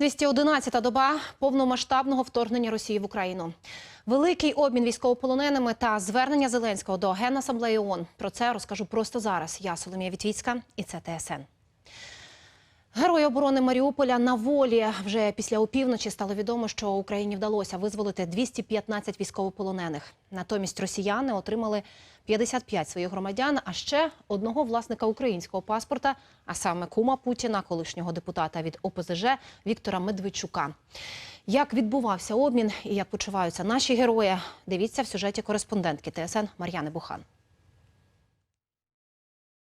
211-та доба повномасштабного вторгнення Росії в Україну. Великий обмін військовополоненими та звернення Зеленського до Генасамблеї ООН. Про це розкажу просто зараз. Я Соломія Вітвіцька і це ТСН. Герої оборони Маріуполя на волі вже після опівночі стало відомо, що Україні вдалося визволити 215 військовополонених. Натомість росіяни отримали 55 своїх громадян, а ще одного власника українського паспорта, а саме кума Путіна, колишнього депутата від ОПЗЖ Віктора Медведчука. Як відбувався обмін і як почуваються наші герої? Дивіться в сюжеті кореспондентки ТСН Мар'яни Бухан.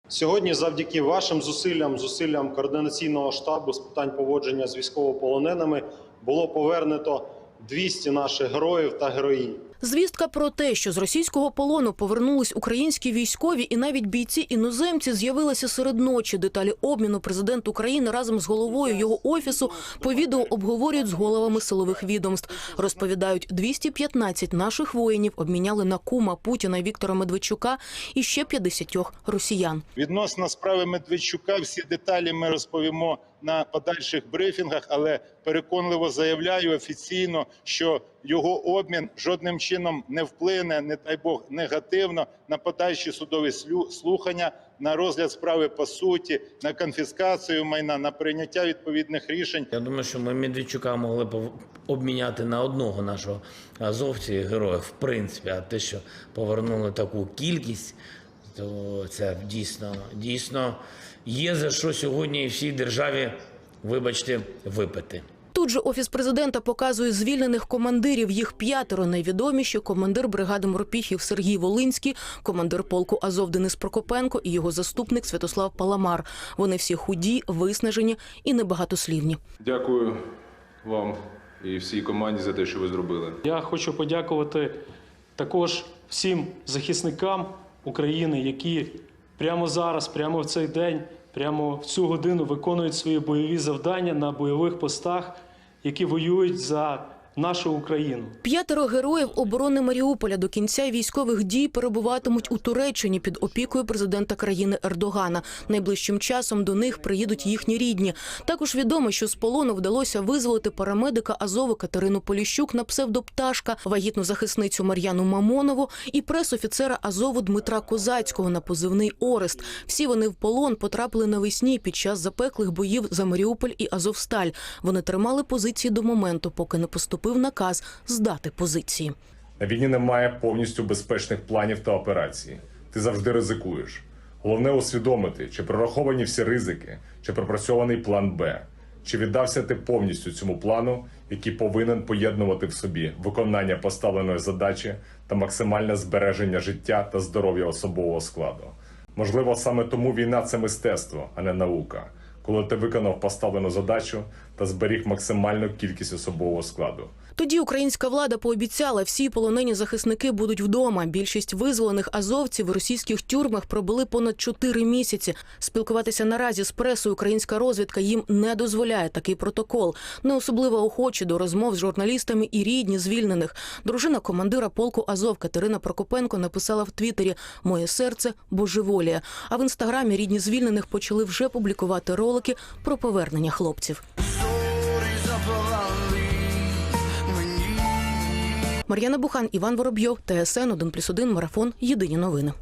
Сьогодні, завдяки вашим зусиллям, зусиллям координаційного штабу з питань поводження з військовополоненими, було повернуто 200 наших героїв та героїнь. Звістка про те, що з російського полону повернулись українські військові і навіть бійці іноземці, з'явилася серед ночі. Деталі обміну президент України разом з головою його офісу по відео обговорюють з головами силових відомств. Розповідають, 215 наших воїнів обміняли на кума Путіна Віктора Медведчука і ще 50 росіян. Відносно справи Медведчука, всі деталі ми розповімо на подальших брифінгах, але переконливо заявляю офіційно, що його обмін жодним чином не вплине, не дай Бог, негативно на подальші судові слухання, на розгляд справи по суті, на конфіскацію майна, на прийняття відповідних рішень. Я думаю, що ми Медведчука могли б обміняти на одного нашого азовці героя, в принципі, а те, що повернули таку кількість, то це дійсно, дійсно є за що сьогодні всій державі, вибачте, випити. Тут же офіс президента показує звільнених командирів. Їх п'ятеро найвідоміші: командир бригади морпіхів Сергій Волинський, командир полку Азов Денис Прокопенко і його заступник Святослав Паламар. Вони всі худі, виснажені і небагатослівні. Дякую вам і всій команді за те, що ви зробили. Я хочу подякувати також всім захисникам України, які прямо зараз, прямо в цей день, прямо в цю годину виконують свої бойові завдання на бойових постах, які воюють за нашу Україну. П'ятеро героїв оборони Маріуполя до кінця військових дій перебуватимуть у Туреччині під опікою президента країни Ердогана. Найближчим часом до них приїдуть їхні рідні. Також відомо, що з полону вдалося визволити парамедика Азову Катерину Поліщук на псевдопташка, вагітну захисницю Мар'яну Мамонову і пресофіцера Азову Дмитра Козацького на позивний Орест. Всі вони в полон потрапили навесні під час запеклих боїв за Маріуполь і Азовсталь. Вони тримали позиції до моменту, поки не поступив наказ здати позиції. На війні немає повністю безпечних планів та операцій. Ти завжди ризикуєш. Головне усвідомити, чи прораховані всі ризики, чи пропрацьований план Б, чи віддався ти повністю цьому плану, який повинен поєднувати в собі виконання поставленої задачі та максимальне збереження життя та здоров'я особового складу. Можливо, саме тому війна це мистецтво, а не наука, коли ти виконав поставлену задачу та зберіг максимальну кількість особового складу. Тоді українська влада пообіцяла, всі полонені захисники будуть вдома. Більшість визволених азовців в російських тюрмах пробули понад чотири місяці. Спілкуватися наразі з пресою українська розвідка їм не дозволяє такий протокол. Не особливо охочі до розмов з журналістами і рідні звільнених. Дружина командира полку Азов Катерина Прокопенко написала в Твіттері Моє серце божеволіє. А в інстаграмі рідні звільнених почали вже публікувати ролики про повернення хлопців. Мар'яна Бухан, Іван Воробйов, ТСН 1+,1, Марафон. Єдині новини.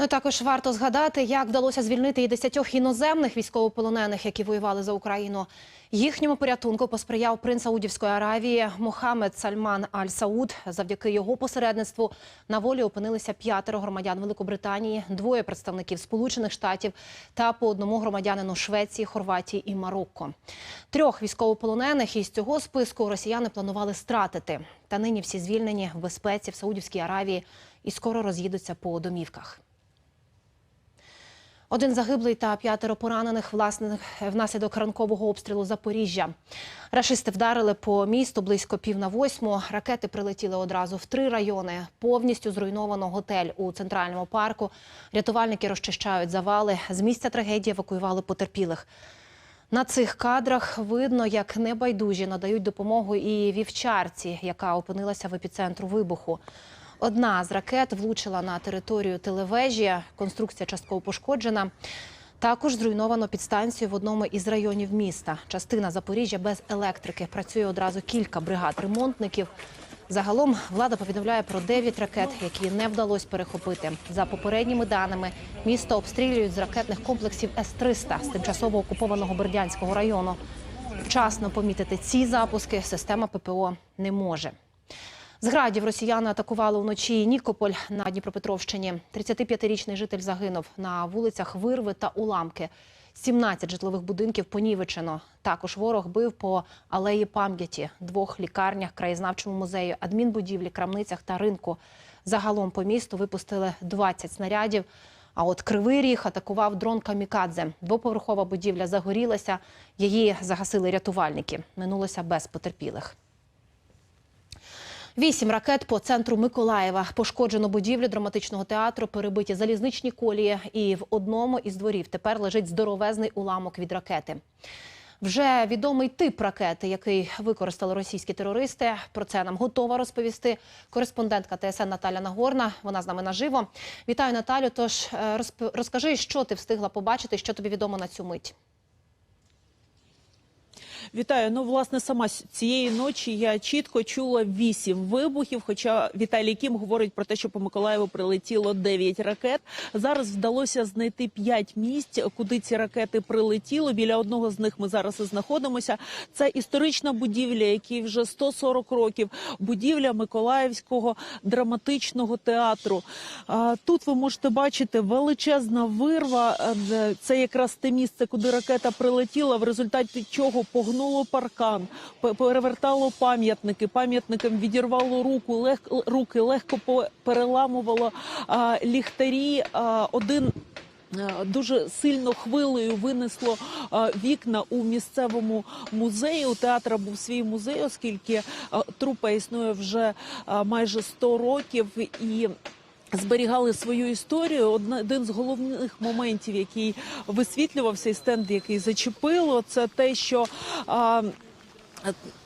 Ну також варто згадати, як вдалося звільнити і десятьох іноземних військовополонених, які воювали за Україну. Їхньому порятунку посприяв принц Саудівської Аравії Мохамед Сальман Аль Сауд. Завдяки його посередництву на волі опинилися п'ятеро громадян Великобританії, двоє представників Сполучених Штатів та по одному громадянину Швеції, Хорватії і Марокко. Трьох військовополонених із цього списку росіяни планували стратити. Та нині всі звільнені в безпеці в Саудівській Аравії і скоро роз'їдуться по домівках. Один загиблий та п'ятеро поранених власне внаслідок ранкового обстрілу Запоріжжя. Рашисти вдарили по місту близько пів на восьму. Ракети прилетіли одразу в три райони. Повністю зруйновано готель у центральному парку. Рятувальники розчищають завали. З місця трагедії евакуювали потерпілих. На цих кадрах видно, як небайдужі надають допомогу і вівчарці, яка опинилася в епіцентру вибуху. Одна з ракет влучила на територію телевежі. Конструкція частково пошкоджена. Також зруйновано підстанцію в одному із районів міста. Частина Запоріжжя без електрики. Працює одразу кілька бригад ремонтників. Загалом влада повідомляє про 9 ракет, які не вдалося перехопити. За попередніми даними, місто обстрілюють з ракетних комплексів С-300 з тимчасово окупованого Бердянського району. Вчасно помітити ці запуски система ППО не може. З градів росіяни атакували вночі Нікополь на Дніпропетровщині. 35-річний житель загинув на вулицях Вирви та Уламки. 17 житлових будинків понівечено. Також ворог бив по алеї пам'яті, двох лікарнях, краєзнавчому музею, адмінбудівлі, крамницях та ринку. Загалом по місту випустили 20 снарядів. А от Кривий Ріг атакував дрон Камікадзе. Двоповерхова будівля загорілася. Її загасили рятувальники. Минулося без потерпілих. Вісім ракет по центру Миколаєва. Пошкоджено будівлю драматичного театру, перебиті залізничні колії. І в одному із дворів тепер лежить здоровезний уламок від ракети. Вже відомий тип ракети, який використали російські терористи. Про це нам готова розповісти кореспондентка ТСН Наталя Нагорна. Вона з нами наживо. Вітаю, Наталю. Тож е, розкажи, що ти встигла побачити, що тобі відомо на цю мить. Вітаю. Ну, власне, сама цієї ночі я чітко чула вісім вибухів. Хоча Віталій Кім говорить про те, що по Миколаєву прилетіло дев'ять ракет. Зараз вдалося знайти п'ять місць, куди ці ракети прилетіли. Біля одного з них ми зараз і знаходимося. Це історична будівля, якій вже 140 років. Будівля Миколаївського драматичного театру. Тут ви можете бачити величезна вирва. Е, Це якраз те місце, куди ракета прилетіла, в результаті чого погнуло паркан, перевертало пам'ятники. Пам'ятникам відірвало руку, лег, руки, легко переламувало а, ліхтарі. А, один Е, Дуже сильно хвилею винесло вікна у місцевому музеї. У театра був свій музей, оскільки е, трупа існує вже е, майже 100 років і. Зберігали свою історію. Один з головних моментів, який висвітлювався, і стенд, який зачепило, це те, що а,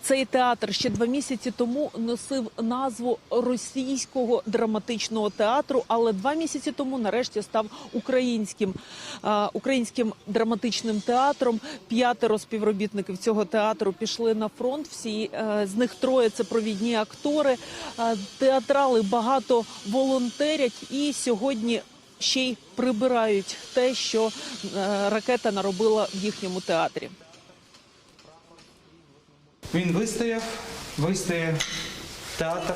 цей театр ще два місяці тому носив назву російського драматичного театру, але два місяці тому нарешті став українським, українським драматичним театром. П'ятеро співробітників цього театру пішли на фронт. Всі е, з них троє це провідні актори. Е, Театрали багато волонтерять і сьогодні. Ще й прибирають те, що е, ракета наробила в їхньому театрі. Він вистояв, вистояв театр,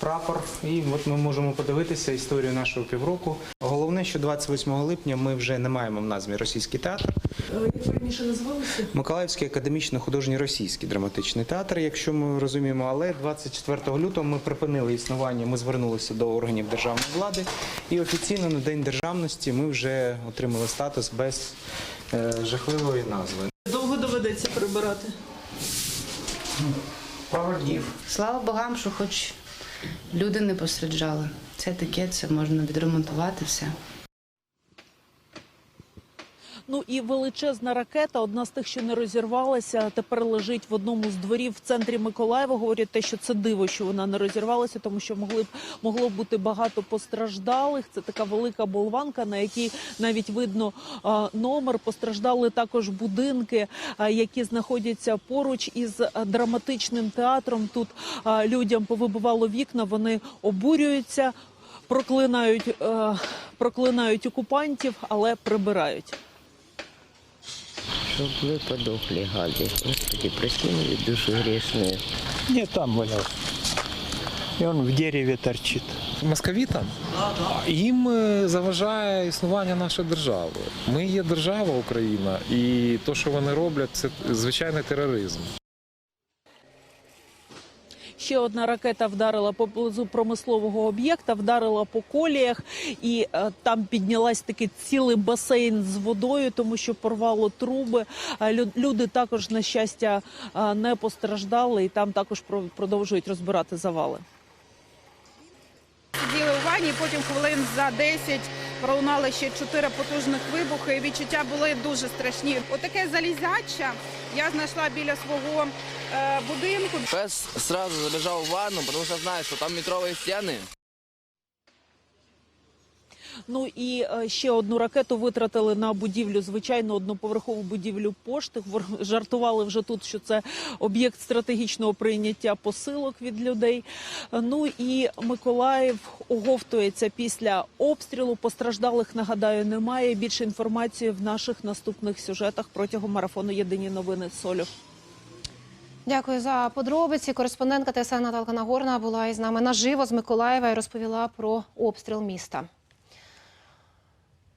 прапор, і от ми можемо подивитися історію нашого півроку. Головне, що 28 липня ми вже не маємо в назві російський театр. Як раніше називалося? Миколаївський академічно-художній російський драматичний театр, якщо ми розуміємо. Але 24 лютого ми припинили існування. Ми звернулися до органів державної влади, і офіційно на день державності ми вже отримали статус без е, жахливої назви. Довго доведеться прибирати. Пару днів. Слава богам, що хоч люди не посраджали. Це таке, це можна відремонтувати все. Ну і величезна ракета, одна з тих, що не розірвалася, тепер лежить в одному з дворів в центрі Миколаєва. Говорять те, що це диво, що вона не розірвалася, тому що могли б могло бути багато постраждалих. Це така велика болванка, на якій навіть видно номер. Постраждали також будинки, які знаходяться поруч із драматичним театром. Тут людям повибивало вікна, вони обурюються, проклинають, е, проклинають окупантів, але прибирають. Чтоб ви подохли, гади. Господи, прости мою душу грешную. Ні, там валявся. І він в дереві торчить. Московітам їм е, заважає існування нашої держави. Ми є держава Україна, і те, що вони роблять, це звичайний тероризм. Ще одна ракета вдарила поблизу промислового об'єкта, вдарила по коліях, і е, там піднялась такий цілий басейн з водою, тому що порвало труби. Е, лю- люди також на щастя е, не постраждали, і там також про- продовжують розбирати завали. Сиділи у ванні, потім хвилин за 10 пролунали ще чотири потужних вибухи. і Відчуття були дуже страшні. Отаке залізяча я знайшла біля свого е, будинку. Пес одразу забіжав в ванну, тому що знає, що там метрові стены. Ну і е, ще одну ракету витратили на будівлю, звичайно, одноповерхову будівлю пошти. Жартували вже тут, що це об'єкт стратегічного прийняття посилок від людей. Ну і Миколаїв оговтується після обстрілу. Постраждалих нагадаю немає. Більше інформації в наших наступних сюжетах протягом марафону Єдині новини Солю. Дякую за подробиці. Кореспондентка ТСН Наталка Нагорна була із нами наживо з Миколаєва і розповіла про обстріл міста.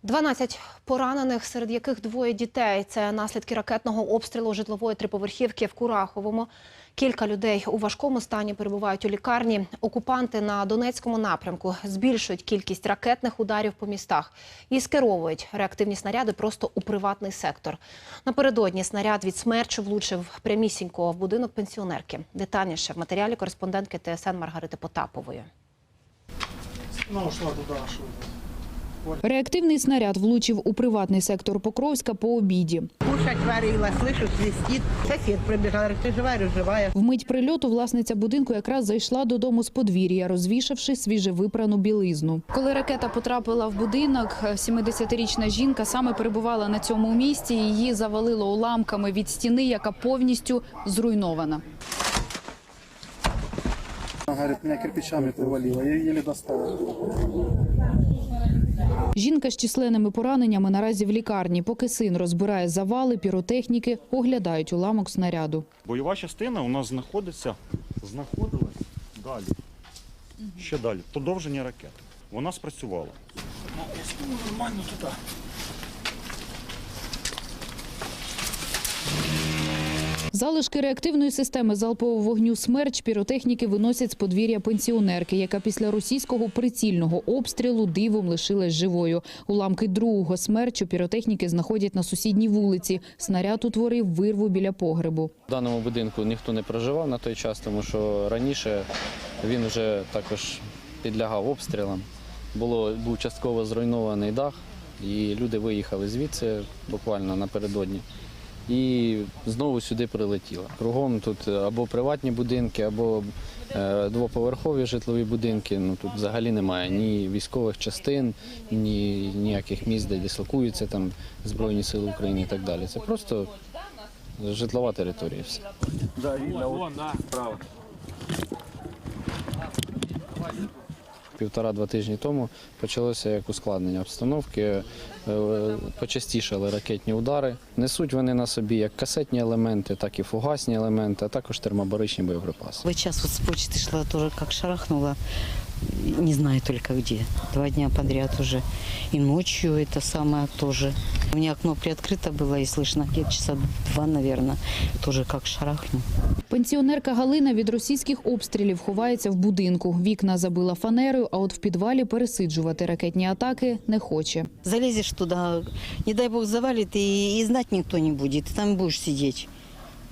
12 поранених, серед яких двоє дітей. Це наслідки ракетного обстрілу житлової триповерхівки в Кураховому. Кілька людей у важкому стані перебувають у лікарні. Окупанти на Донецькому напрямку збільшують кількість ракетних ударів по містах і скеровують реактивні снаряди просто у приватний сектор. Напередодні снаряд від смерчу влучив прямісінько в будинок пенсіонерки. Детальніше в матеріалі кореспондентки ТСН Маргарити Потапової. Реактивний снаряд влучив у приватний сектор Покровська по обіді. Кушать варила, слышу, свистит. Сосед прибежал, говорит, ты живая. Вмить прильоту власниця будинку якраз зайшла додому з подвір'я, розвішавши свіжевипрану білизну. Коли ракета потрапила в будинок, 70-річна жінка саме перебувала на цьому місці. Її завалило уламками від стіни, яка повністю зруйнована. Говорит, меня кирпичами привалило, я еле достал. Жінка з численними пораненнями наразі в лікарні. Поки син розбирає завали, піротехніки оглядають уламок снаряду. Бойова частина у нас знаходиться, знаходилась далі. Ще далі. Подовження ракети. Вона спрацювала. Нормально туда. Залишки реактивної системи залпового вогню «Смерч» піротехніки виносять з подвір'я пенсіонерки, яка після російського прицільного обстрілу дивом лишилась живою. Уламки другого «Смерчу» піротехніки знаходять на сусідній вулиці. Снаряд утворив вирву біля погребу. В даному будинку ніхто не проживав на той час, тому що раніше він вже також підлягав обстрілам. Було, був частково зруйнований дах, і люди виїхали звідси буквально напередодні. І знову сюди прилетіло. Кругом тут або приватні будинки, або е, двоповерхові житлові будинки. Ну тут взагалі немає ні військових частин, ні ніяких місць, де дислокуються там Збройні Сили України і так далі. Це просто житлова територія. Все. Да, видно, вот справа Півтора-два тижні тому почалося як ускладнення обстановки, е, почастішали ракетні удари. Несуть вони на собі як касетні елементи, так і фугасні елементи, а також термобаричні боєприпаси. Вот сейчас вот с почты шла тоже как шарахнула, не знаю только где. Два дня подряд уже. И ночью это самое тоже. У меня окно приоткрыто было и слышно где-то часа два, наверное, тоже как шарахнул. Пенсіонерка Галина від російських обстрілів ховається в будинку. Вікна забила фанерою, а от в підвалі пересиджувати ракетні атаки не хоче. Залізеш туда, не дай бог завалит, і знати никто не буде. Ти там будеш сидіти.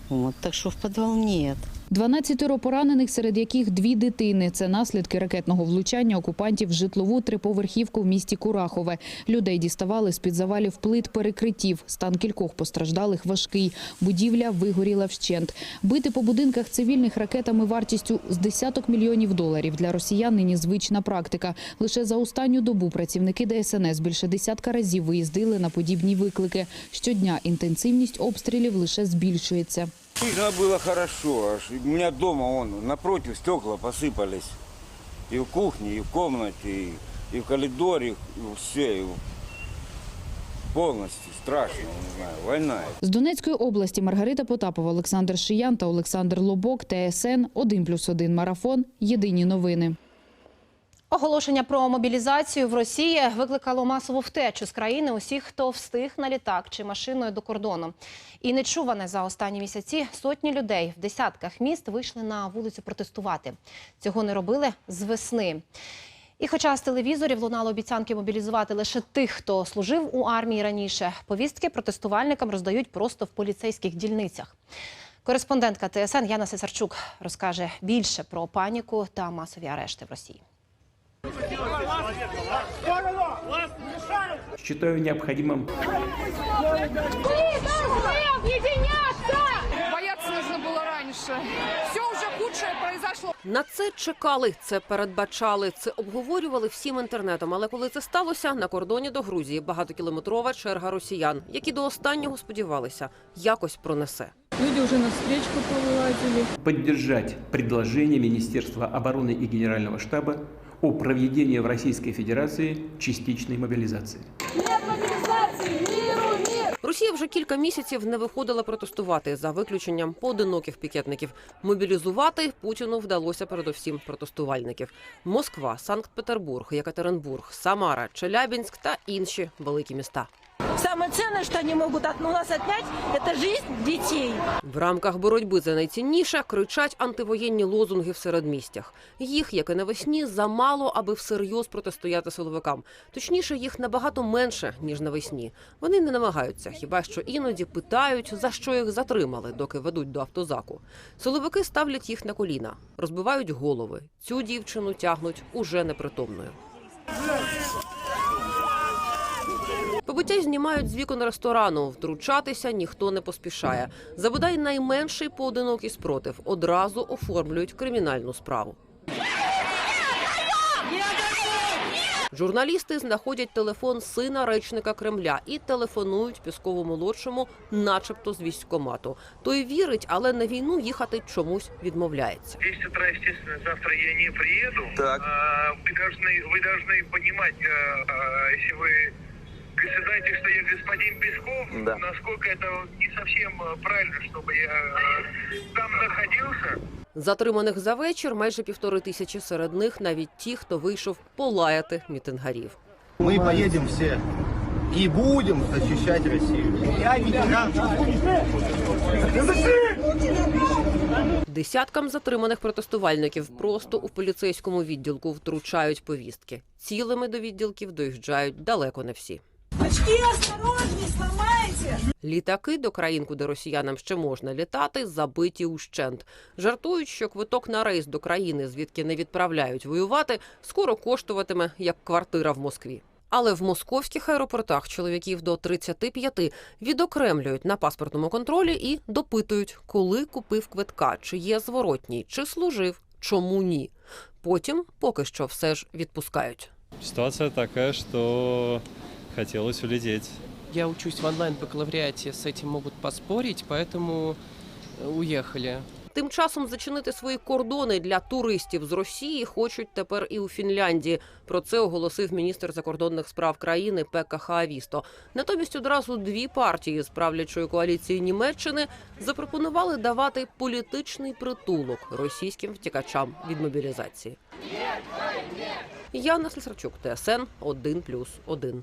От, так що в подвал нет. 12 поранених, серед яких дві дитини. Це наслідки ракетного влучання окупантів в житлову триповерхівку в місті Курахове. Людей діставали з-під завалів плит перекриттів. Стан кількох постраждалих важкий. Будівля вигоріла вщент. Бити по будинках цивільних ракетами вартістю з десяток мільйонів доларів для росіян нині звична практика. Лише за останню добу працівники ДСНС більше десятка разів виїздили на подібні виклики. Щодня інтенсивність обстрілів лише збільшується. Всегда было хорошо. Аж У меня дома он напротив стекла посыпались. И в кухне, и в комнате, и, и в коридоре, и все. И полностью страшно, не знаю, война. З Донецької області Маргарита Потапова, Олександр Шиян та Олександр Лобок, ТСН 1+,1 Марафон. Єдині новини. Оголошення про мобілізацію в Росії викликало масову втечу з країни усіх, хто встиг на літак чи машиною до кордону. І нечуване за останні місяці сотні людей в десятках міст вийшли на вулицю протестувати. Цього не робили з весни. І хоча з телевізорів лунало обіцянки мобілізувати лише тих, хто служив у армії раніше, повістки протестувальникам роздають просто в поліцейських дільницях. Кореспондентка ТСН Яна Сесарчук розкаже більше про паніку та масові арешти в Росії. Считаю необходимым Бояться нужно было раньше. Все уже хуже худшее произошло. На це чекали, це передбачали, це обговорювали всім інтернетом. Але коли це сталося, на кордоні до Грузії багатокілометрова черга росіян, які до останнього сподівалися, якось пронесе. Люди уже на встречку повылазили. поддержать предложение Министерства обороны и Генерального штаба о проведении в Российской Федерации частичной мобилизации. Нет мобилизации, миру, мир! Росія вже кілька місяців не виходила протестувати за виключенням поодиноких пікетників. Мобілізувати Путіну вдалося передовсім протестувальників: Москва, Санкт-Петербург, Екатеринбург, Самара, Челябінськ та інші великі міста. Самое ценное, что они могут от у нас отнять, это жизнь детей. В рамках боротьби за найцінніше кричать антивоєнні лозунги в середмістях. Їх, як і навесні, замало, аби всерйоз протистояти силовикам. Точніше, їх набагато менше ніж навесні. Вони не намагаються, хіба що іноді питають, за що їх затримали, доки ведуть до автозаку. Силовики ставлять їх на коліна, розбивають голови. Цю дівчину тягнуть уже непритомною. Побиття знімають з вікон ресторану. Втручатися ніхто не поспішає. За бодай найменший поодинокий спротив одразу оформлюють кримінальну справу. Журналісти знаходять телефон сина речника Кремля і телефонують Піскову молодшому, начебто з військкомату. Той вірить, але на війну їхати чомусь відмовляється. 10 утра, естественно, завтра я не приеду. Так. А, вы должны, вы должны понимать, а, а, если вы считаете, что я господин Песков, Да. насколько это не совсем а, правильно, чтобы я а, там находился. Затриманих за вечір майже півтори тисячі. Серед них навіть ті, хто вийшов полаяти мітингарів. Мы поедем все и будем защищать Россию. Я ветеран. Десяткам затриманих протестувальників просто у поліцейському відділку втручають повістки. Цілими до відділків доїжджають далеко не всі. Очки осторожней, сломаете! Літаки до країн, куди росіянам ще можна літати, забиті ущент. Жартують, що квиток на рейс до країни, звідки не відправляють воювати, скоро коштуватиме як квартира в Москві. Але в московських аеропортах чоловіків до 35 відокремлюють на паспортному контролі і допитують, коли купив квитка, чи є зворотній, чи служив, чому ні. Потім поки що все ж відпускають. Ситуация такая, что хотелось улететь. Я учусь в онлайн-бакалавриате, с этим могут поспорить, поэтому э, уехали. Тим часом зачинити свої кордони для туристів з Росії хочуть тепер і у Фінляндії. Про це оголосив міністр закордонних справ країни Пекка Хаавісто. Натомість одразу дві партії з правлячої коаліції Німеччини запропонували давати політичний притулок російським втікачам від мобілізації. Яна Слісарчук, ТСН 1+,1.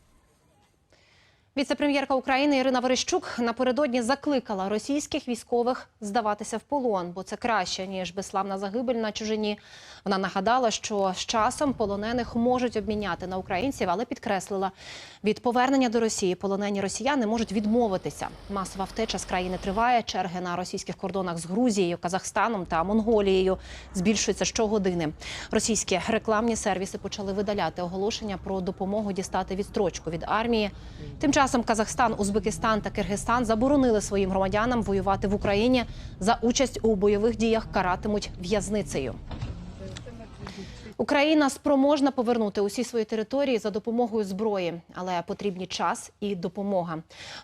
Віце-прем'єрка України Ірина Верещук напередодні закликала російських військових здаватися в полон, бо це краще ніж безславна загибель на чужині. Вона нагадала, що з часом полонених можуть обміняти на українців, але підкреслила, від повернення до Росії полонені росіяни можуть відмовитися. Масова втеча з країни триває. Черги на російських кордонах з Грузією, Казахстаном та Монголією збільшуються щогодини. Російські рекламні сервіси почали видаляти оголошення про допомогу дістати відстрочку від армії. Тим часом Казахстан, Узбекистан та Киргизстан заборонили своїм громадянам воювати в Україні за участь у бойових діях каратимуть в'язницею. Україна спроможна повернути усі свої території за допомогою зброї, але потрібні час і допомога.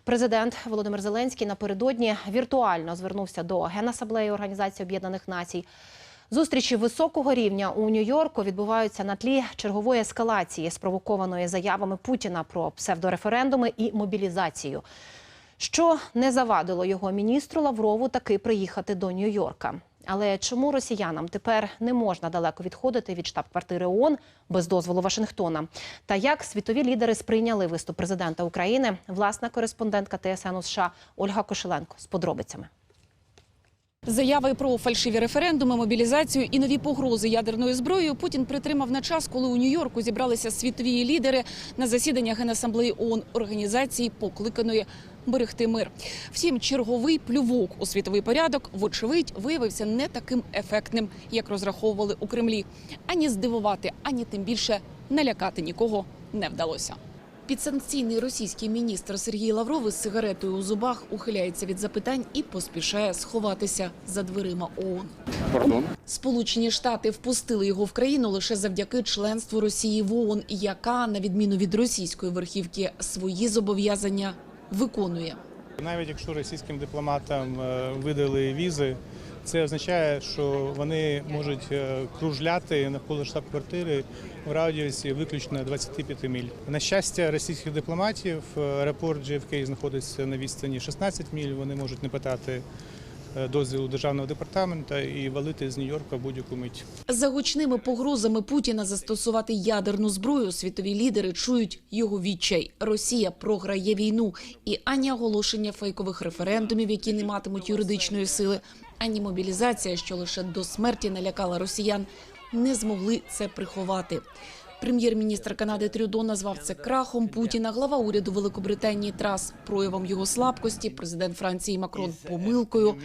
Президент Володимир Зеленський напередодні віртуально звернувся до Генасаблеї Організації Об'єднаних Націй. Зустрічі високого рівня у Нью-Йорку відбуваються на тлі чергової ескалації, спровокованої заявами Путіна про псевдореферендуми і мобілізацію. Що не завадило його міністру Лаврову таки приїхати до Нью-Йорка. Але чому росіянам тепер не можна далеко відходити від штаб-квартири ООН без дозволу Вашингтона? Та як світові лідери сприйняли виступ президента України? Власна кореспондентка ТСН у США Ольга Кошеленко з подробицями. Заяви про фальшиві референдуми, мобілізацію і нові погрози ядерною зброєю Путін притримав на час, коли у Нью-Йорку зібралися світові лідери на засідання Генасамблеї ООН організації, покликаної берегти мир. Втім, черговий плювок у світовий порядок, вочевидь, виявився не таким ефектним, як розраховували у Кремлі. Ані здивувати, ані тим більше налякати нікого не вдалося. Підсанкційний російський міністр Сергій Лавров із сигаретою у зубах ухиляється від запитань і поспішає сховатися за дверима ООН. Пардон? Сполучені Штати впустили його в країну лише завдяки членству Росії в ООН, яка, на відміну від російської верхівки, свої зобов'язання виконує. Навіть якщо російським дипломатам е, видали візи, це означає, що вони можуть е, кружляти навколо штаб-квартири в радіусі виключно 25 міль. На щастя, російських дипломатів е, аеропорт JFK знаходиться на відстані 16 міль. Вони можуть не питати е, дозвілу державного департамента і валити з Нью-Йорка будь-яку мить. За гучними погрозами Путіна застосувати ядерну зброю світові лідери чують його відчай. Росія програє війну, і ані оголошення фейкових референдумів, які не матимуть юридичної сили, ані мобілізація, що лише до смерті налякала росіян, не змогли це приховати. Прем'єр-міністр Канади Трюдо назвав це крахом Путіна. Глава уряду Великобританії Трас проявом його слабкості. Президент Франції Макрон помилкою.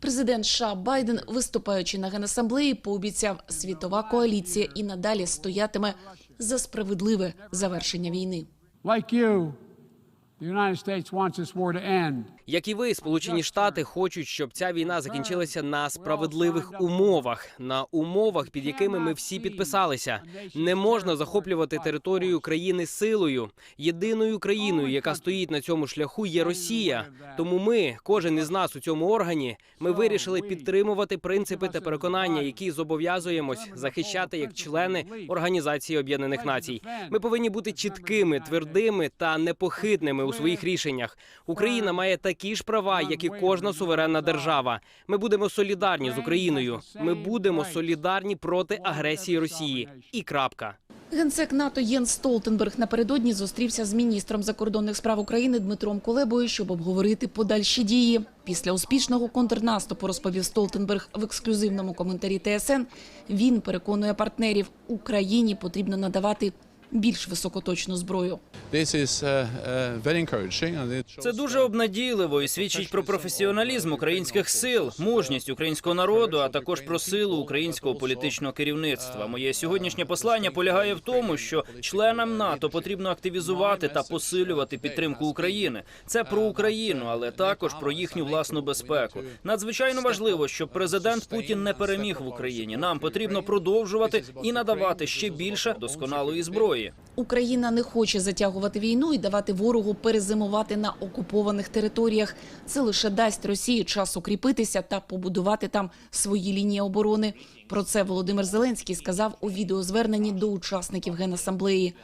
Президент США Байден, виступаючи на генасамблеї, пообіцяв, світова коаліція і надалі стоятиме за справедливе завершення війни. Like you, the United States wants. Як і ви, Сполучені Штати хочуть, щоб ця війна закінчилася на справедливих умовах, на умовах, під якими ми всі підписалися. Не можна захоплювати територію країни силою. Єдиною країною, яка стоїть на цьому шляху, є Росія. Тому ми, кожен із нас у цьому органі, ми вирішили підтримувати принципи та переконання, які зобов'язуємось захищати як члени Організації Об'єднаних Націй. Ми повинні бути чіткими, твердими та непохитними у своїх рішеннях. Україна має такі ж права, як і кожна суверенна держава. Ми будемо солідарні з Україною. Ми будемо солідарні проти агресії Росії. І крапка. Генсек НАТО Єнс Столтенберг напередодні зустрівся з міністром закордонних справ України Дмитром Кулебою, щоб обговорити подальші дії. Після успішного контрнаступу розповів Столтенберг в ексклюзивному коментарі ТСН. Він переконує партнерів, Україні потрібно надавати більш високоточну зброю. Uh, uh, Це дуже обнадійливо і свідчить про професіоналізм українських сил, мужність українського народу, а також про силу українського політичного керівництва. Моє сьогоднішнє послання полягає в тому, що членам НАТО потрібно активізувати та посилювати підтримку України. Це про Україну, але також про їхню власну безпеку. Надзвичайно важливо, щоб президент Путін не переміг в Україні. Нам потрібно продовжувати і надавати ще більше досконалої зброї. Україна не хоче затягувати війну і давати ворогу перезимувати на окупованих територіях. Це лише дасть Росії час укріпитися та побудувати там свої лінії оборони. Про це Володимир Зеленський сказав у відеозверненні до учасників генасамблеї.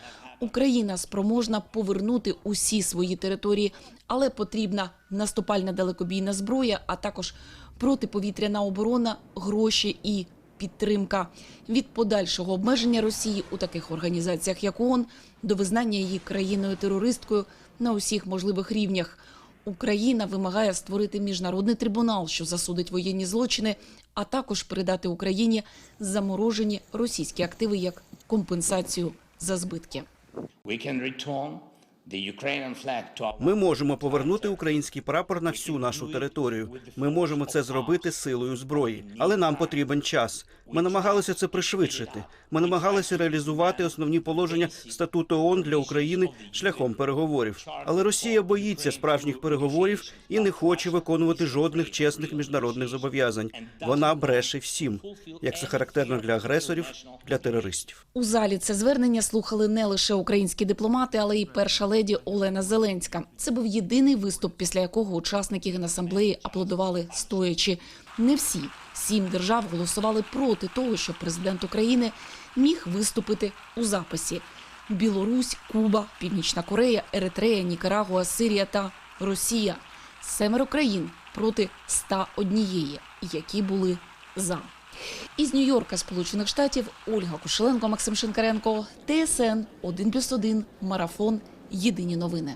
Україна спроможна повернути усі свої території, але потрібна наступальна далекобійна зброя, а також протиповітряна оборона, гроші і підтримка від подальшого обмеження Росії у таких організаціях, як ООН, до визнання її країною-терористкою на усіх можливих рівнях. Україна вимагає створити міжнародний трибунал, що засудить воєнні злочини, а також передати Україні заморожені російські активи як компенсацію за збитки. Ми можемо повернути український прапор на всю нашу територію. Ми можемо це зробити силою зброї, але нам потрібен час. Ми намагалися це пришвидшити. Ми намагалися реалізувати основні положення статуту ООН для України шляхом переговорів. Але Росія боїться справжніх переговорів і не хоче виконувати жодних чесних міжнародних зобов'язань. Вона бреше всім, як це характерно для агресорів, для терористів. У залі це звернення слухали не лише українські дипломати, але й перша леді Олена Зеленська. Це був єдиний виступ, після якого учасники генасамблеї аплодували стоячи. Не всі сім держав голосували проти того, щоб президент України міг виступити у записі. Білорусь, Куба, Північна Корея, Еритрея, Нікарагуа, Сирія та Росія. Семеро країн проти 101, які були за. Із Нью-Йорка, Сполучених Штатів, Ольга Кошеленко, Максим Шинкаренко, ТСН 1+,1, Марафон. Єдині новини.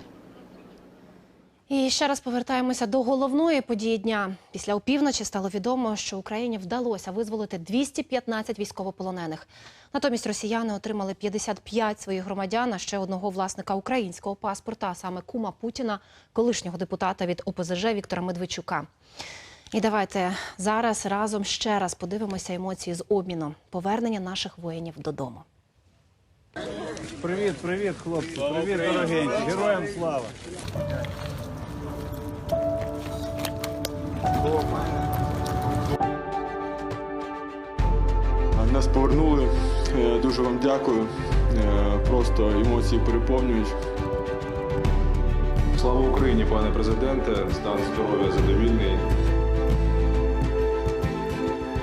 І ще раз повертаємося до головної події дня. Після опівночі стало відомо, що Україні вдалося визволити 215 військовополонених. Натомість росіяни отримали 55 своїх громадян, а ще одного власника українського паспорта, а саме кума Путіна, колишнього депутата від ОПЗЖ Віктора Медведчука. І давайте зараз разом ще раз подивимося емоції з обміну повернення наших воїнів додому. Привіт, привіт, хлопці. Привіт, дорогенькі. Героям слава. Нас повернули. Е, Дуже вам дякую. Е, Просто емоції переповнюють. Слава Україні, пане президенте. Стан здоров'я задовільний.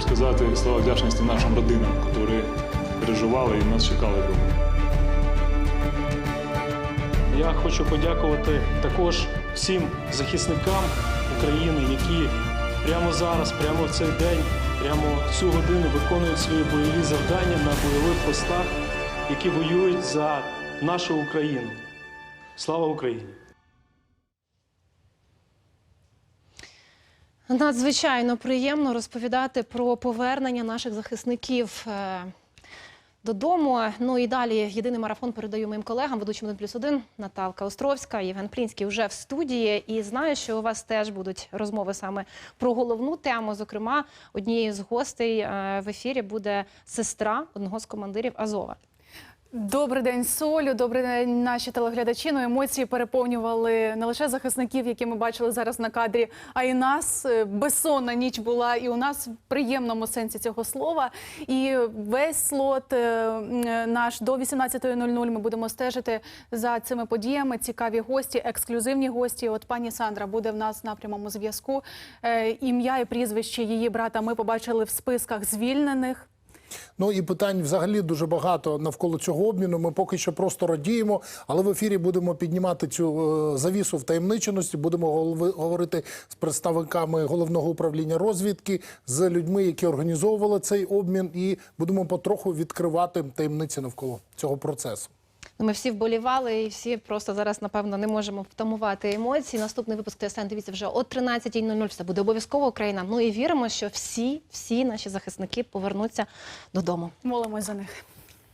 Сказати слова вдячності нашим родинам, які переживали і нас чекали вдома. Я хочу подякувати також всім захисникам України, які прямо зараз, прямо в цей день, прямо в цю годину виконують свої бойові завдання на бойових постах, які воюють за нашу Україну. Слава Україні! Надзвичайно приємно розповідати про повернення наших захисників е, додому. Ну і далі єдиний марафон передаю моїм колегам, ведучим 1 плюс 1, Наталка Островська, Євген Плінський вже в студії. І знаю, що у вас теж будуть розмови саме про головну тему. Зокрема, однією з гостей е, в ефірі буде сестра одного з командирів Азова. Добрий день, Солю. Добрий день, наші телеглядачі. Ну, емоції переповнювали не лише захисників, які ми бачили зараз на кадрі, а й нас. Е, Безсонна ніч була, і у нас в приємному сенсі цього слова. І весь слот е, е, наш до 18.00 ми будемо стежити за цими подіями. Цікаві гості, ексклюзивні гості. От пані Сандра буде в нас на прямому зв'язку. Ім'я і прізвище її брата ми побачили в списках звільнених. Ну і питань взагалі дуже багато навколо цього обміну. Ми поки що просто радіємо, але в ефірі будемо піднімати цю е, завісу в таємниченості. Будемо голови- говорити з представниками головного управління розвідки, з людьми, які організовували цей обмін, і будемо потроху відкривати таємниці навколо цього процесу. Ну, Ми всі вболівали і всі просто зараз, напевно, не можемо втамувати емоції. Наступний випуск ТСН дивіться вже о 13.00. Все буде обов'язково Україна. Ну і віримо, що всі, всі наші захисники повернуться додому. Молимось за них.